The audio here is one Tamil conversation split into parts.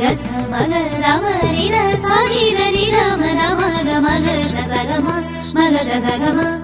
रस मग राम री रसा नी रम रामग मग तसा ग मग तसा ग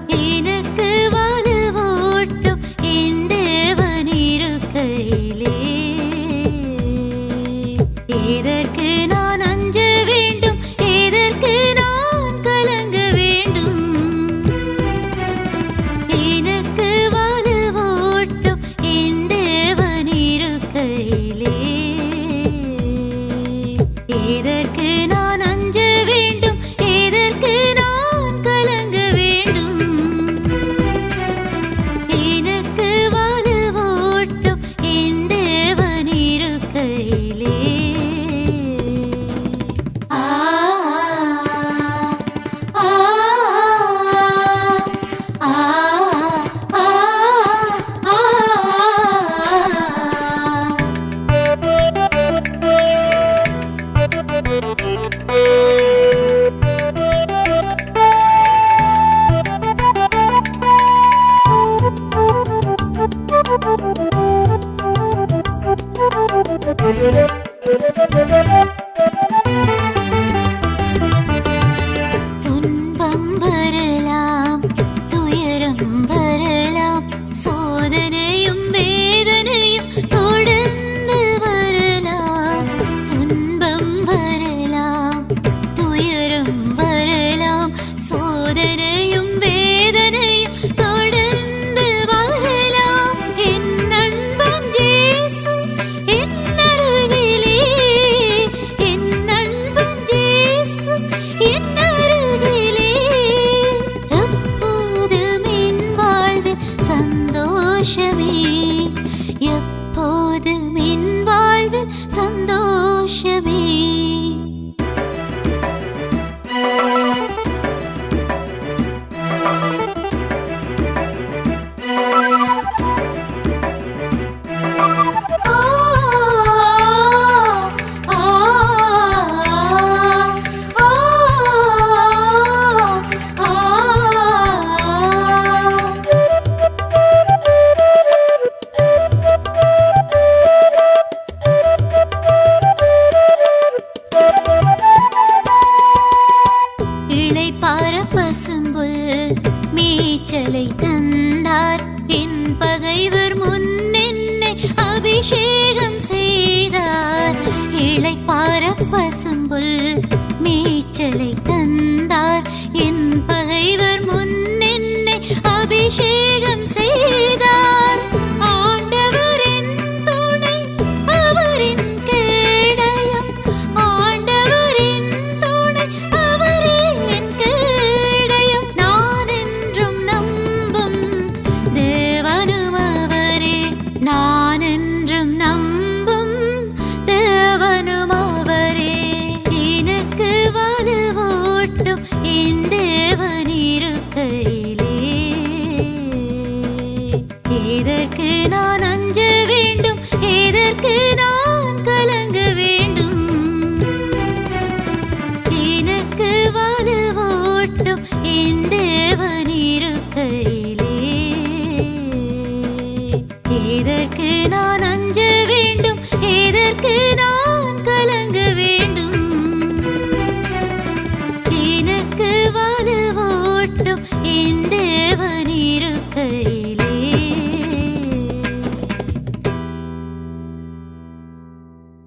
விளைச்சலை தந்தார். என் பகைவர் முன் என்னை அபிஷேகம் செய்தார். இழைப்பார பசும்புல் மேய்ச்சலை தந்தார். என் பகைவர் முன் அபிஷேகம் വീണ്ടും എൻ്റെ